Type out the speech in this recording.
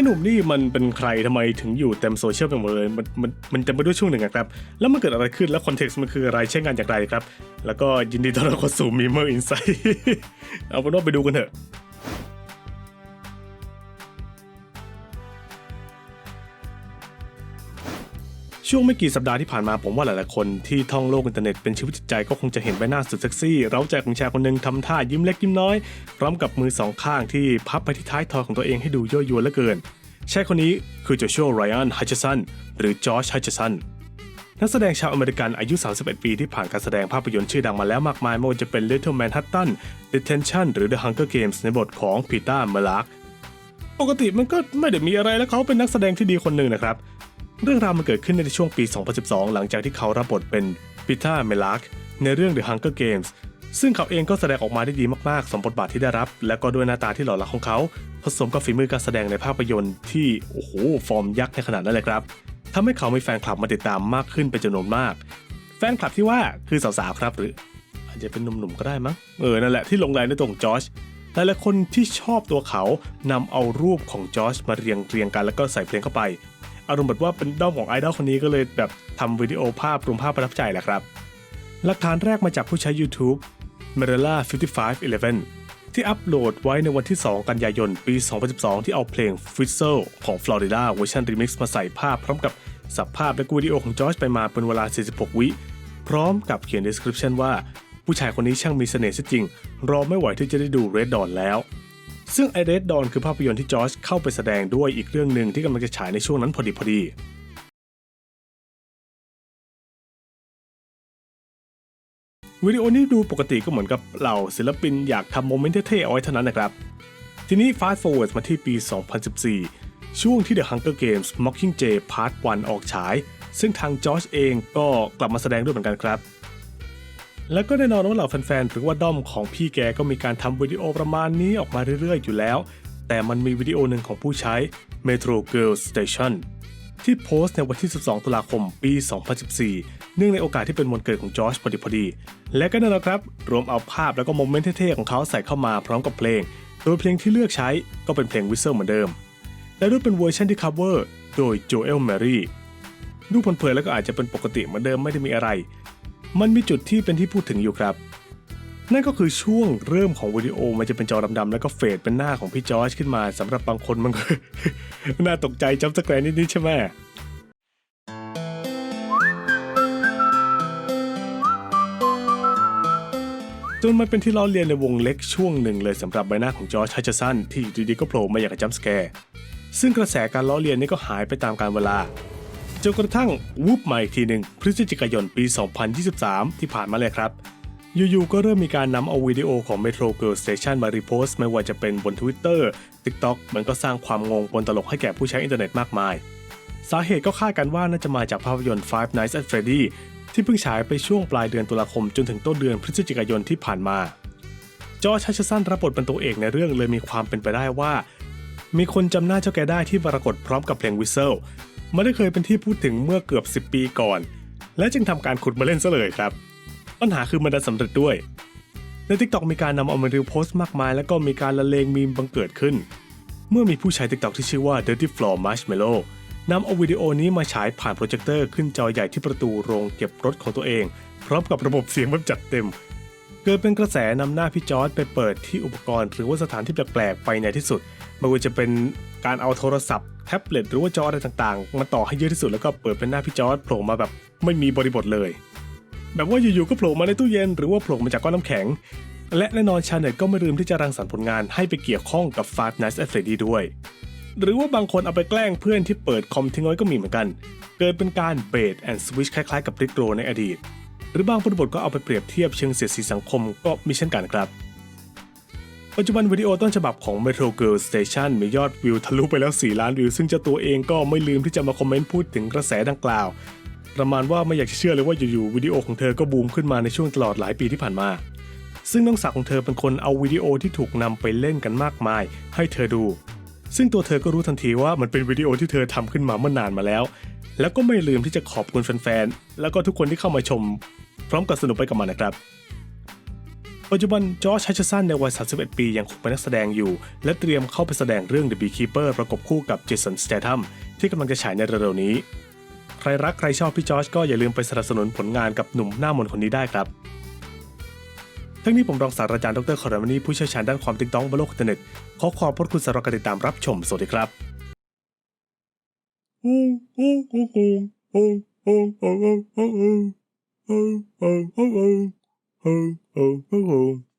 อ้หนุ่มนี่มันเป็นใครทำไมถึงอยู่เต็มโซเชียลไปหมดเลย มันมันมันจะมาด้วยช่วงหนึ่งครับ แล้วมันเกิดอะไรขึ้นแล้วคอนเท็กซ์มันคืออะไรใช้งานอย่างไรครับ แล้วก็ยินดีต้อนรับเข้าสู่มีเมอร์อินไซต์เอาเป็นว่าไปดูกันเถอะ ช่วงไม่กี่สัปดาห์ที่ผ่านมาผมว่าหลายๆคนที่ท่องโลกอินเทอร์เน็ตเป็นชีวิตจิตใจก็คงจะเห็นใบหน้าสุดเซ็กซี่ เร้าใจของชายคนหนึ่งทำท่ายิ้มเล็กยิ้มน้อย พร้อมกับมือสองข้างที่พับไปที่ท้ายทอยของตัวเองให้ดูยั่วยวนเหลือเกินชายคนนี้คือโจชัวไรอันฮัชชันหรือจอร์จฮัชชันนักแสดงชาวอเมริกันอายุ 31 ปีที่ผ่านการแสดงภาพยนตร์ชื่อดังมาแล้วมากมายไม่ว่าจะเป็น Little Manhattan Detention หรือ The Hunger Games ในบทของพีตาเมลักปกติมันก็ไม่ได้มีอะไรแล้วเขาเป็นนักแสดงที่ดีคนหนึ่งนะครับ เรื่องราวมันเกิดขึ้นในช่วงปี 2012 หลังจากที่เขารับบทเป็นปีเตอร์เมลักในเรื่อง The Hunger Games ซึ่งเขาเองก็แสดงออกมาได้ดีมากๆ สมบทบาทที่ได้รับ และก็ด้วยหน้าตาที่หล่อเหลาของเขา ผสมกับฝีมือการแสดงในภาพยนตร์ที่ โอ้โห ฟอร์มยักษ์ในขนาดนั้นเลยครับทำให้เขามีแฟนคลับมาติดตามมากขึ้นเป็นจำนวนมาก แฟนคลับที่ว่าคือสาวๆครับหรืออาจจะเป็นหนุ่มๆก็ได้มั้ง เออ นั่นแหละที่ลงรายในตัวของจอร์จหลายๆคนที่ชอบตัวเขานำเอารูปของจอร์จมาเรียงเรียงกันแล้วก็ใส่เพลงเข้าไป อารมณ์แบบว่าเป็นด้อมของไอดอลคนนี้ก็เลยแบบทำวิดีโอภาพรวมภาพประทับใจแหละครับ หลักฐานแรกมาจากผู้ใช้ YouTube m e r e l a 5511 ที่อัปโหลดไว้ในวันที่ 2 กันยายน ปี 2012 ที่เอาเพลง f r i z z l e ของ Florida เวอร์ชันรีมิกซ์มาใส่ภาพ พร้อมกับสับภาพและวิดีโอของจอร์จไปมาเป็นเวลา 46 วิ พร้อมกับเขียน description ว่า ผู้ชายคนนี้ช่างมีเสน่ห์ซะจริง รอไม่ไหวที่จะได้ดู Red Dawn แล้ว ซึ่งไอเรดดอนคือภาพยนตร์ที่จอร์จเข้าไปแสดงด้วยอีกเรื่องหนึ่งที่กำลังจะฉายในช่วงนั้นพอดีพอดีวิดีโอนี้ดูปกติก็เหมือนกับเหล่าศิลปินอยากทำโมเมนต์เท่ๆเอาไว้เท่านั้นนะครับ ทีนี้ fast forward มาที่ปี 2014 ช่วงที่ The Hunger Games Mockingjay Part 1 ออกฉาย ซึ่งทางจอร์จเองก็กลับมาแสดงด้วยเหมือนกันครับ แล้วก็แน่นอนว่าเหล่าแฟนๆหรือว่าด้อมของพี่แกก็มีการทำวิดีโอประมาณนี้ออกมาเรื่อยๆ อยู่แล้ว แต่มันมีวิดีโอหนึ่งของผู้ใช้ Metro Girl Station ที่โพสต์ในวันที่ 12 ตุลาคม ปี 2014 เนื่องในโอกาสที่เป็นวันเกิดของจอร์จพอดีพอดี และก็นั่นแหละครับ รวมเอาภาพแล้วก็โมเมนต์เท่ๆ ของเขาใส่เข้ามาพร้อมกับเพลง โดยเพลงที่เลือกใช้ก็เป็นเพลงวิสเซ l เหมือนเดิม และด้วยเป็นเวอร์ชันที่ cover โดยโจเอลแมรี่ ดูเผินๆแล้วก็อาจจะเป็นปกติเหมือนเดิมไม่ได้มีอะไร มันมีจุดที่เป็นที่พูดถึงอยู่ครับ นั่นก็คือช่วงเริ่มของวิดีโอมันจะเป็นจอดำๆแล้วก็เฟดเป็นหน้าของพี่จอร์จขึ้นมาสำหรับบางคนมันก็ น่าตกใจจับสแกรนนิดๆใช่ไหมจนมันเป็นที่ล้อเลียนในวงเล็กช่วงหนึ่งเลยสำหรับใบหน้าของจอร์จฮัชชันที่อยู่ดีๆก็โผล่มาอย่างกับจัมป์สแกร์ซึ่งกระแสการล้อเลียนนี้ก็หายไปตามกาลเวลา จนกระทั่งวูบมาอีกทีหนึ่งพฤศจิกายนปี 2023 ที่ผ่านมาเลยครับ อยู่ๆก็เริ่มมีการนำเอาวิดีโอของ Metro Girl Station มารีโพสต์ไม่ว่าจะเป็นบน Twitter TikTok มันก็สร้างความงงปนตลกให้แก่ผู้ใช้อินเทอร์เน็ตมากมาย สาเหตุก็คาดกันว่าน่าจะมาจากภาพยนตร์ Five Nights at Freddy ที่เพิ่งฉายไปช่วงปลายเดือนตุลาคมจนถึงต้นเดือนพฤศจิกายนที่ผ่านมา จอร์จฮัชชันรับบทเป็นตัวเอกในเรื่องเลยมีความเป็นไปได้ว่ามีคนจำหน้าเจ้าแกได้ที่ปรากฏพร้อมกับเพลงวิสเซล มันได้เคยเป็นที่พูดถึงเมื่อเกือบ 10 ปีก่อน และจึงทำการขุดมาเล่นซะเลยครับ ปัญหาคือมันดันสำเร็จด้วย ใน TikTok มีการนำเอามารีโพสต์มากมาย แล้วก็มีการละเลงมีมบังเกิดขึ้น เมื่อมีผู้ใช้ TikTok ที่ชื่อว่า Dirty Floor Marshmallow นำเอาวิดีโอนี้มาฉายผ่านโปรเจคเตอร์ขึ้นจอใหญ่ที่ประตูโรงเก็บรถของตัวเอง พร้อมกับระบบเสียงแบบจัดเต็ม เกิดเป็นกระแสนำหน้าพี่จอร์ดไปเปิดที่อุปกรณ์ หรือว่าสถานที่แปลกๆไปในที่สุดไม่ว่าจะเป็นการเอาโทรศัพท์ ท็บเล็ตหรือว่าจออะไรต่างๆ มาต่อให้เยอะที่สุดแล้วก็เปิดเป็นหน้าพี่จอร์ดโผล่มาแบบไม่มีบริบทเลย แบบว่าอยู่ๆก็โผล่มาในตู้เย็นหรือว่าโผล่มาจากก้อนน้ำแข็ง และแน่นอนชาเน็ตก็ไม่ลืมที่จะรังสรรค์ผลงานให้ไปเกี่ยวข้องกับ Five Nights at Freddy ด้วย หรือว่าบางคนเอาไปแกล้งเพื่อนที่เปิดคอมทิ้งไว้ก็มีเหมือนกัน เกิดเป็นการเบรดแอนด์สวิชคล้ายๆกับริกโรในอดีต หรือบางบริบทก็เอาไปเปรียบเทียบเชิงเสียดสีสังคมก็มีเช่นกันครับ ปัจจุบันวิดีโอต้นฉบับของ Metro Girl Station มียอดวิวทะลุไปแล้ว 4 ล้านวิว ซึ่งเจ้าตัวเองก็ไม่ลืมที่จะมาคอมเมนต์พูดถึงกระแสดังกล่าว ประมาณว่าไม่อยากจะเชื่อเลยว่าอยู่ๆวิดีโอของเธอก็บูมขึ้นมาในช่วงตลอดหลายปีที่ผ่านมา ซึ่งน้องสาวของเธอเป็นคนเอาวิดีโอที่ถูกนำไปเล่นกันมากมาย ให้เธอดู ซึ่งตัวเธอก็รู้ทันทีว่ามันเป็นวิดีโอที่เธอทำขึ้นมาเมื่อนานมาแล้ว แล้วก็ไม่ลืมที่จะขอบคุณแฟนๆแล้วก็ทุกคนที่เข้ามาชม พร้อมกับสนุกไปกับมันนะครับ ปัจจุบันจอร์จฮัชเชอร์สันในวัย 31 ปียังคงเป็นนักแสดงอยู่ และเตรียมเข้าไปแสดงเรื่อง The Beekeeper ประกบคู่กับเจสันสเตทัมที่กำลังจะฉายในเร็วๆนี้ ใครรักใครชอบพี่จอร์จก็อย่าลืมไปสนับสนุนผลงานกับหนุ่มหน้ามนคนนี้ได้ครับทั้งนี้ผมรองศาสตราจารย์ดรคอร์มานีผู้เชี่ยวชาญด้านความติ๊กต้องบนโลกอินเทอร์เน็ตขอขอบพระคุณสำหรับการติดตามรับชม สวัสดีครับ Oh, oh, oh, oh, oh, oh, oh, oh, oh, oh, oh, oh, oh. ho, ho, ho, ho.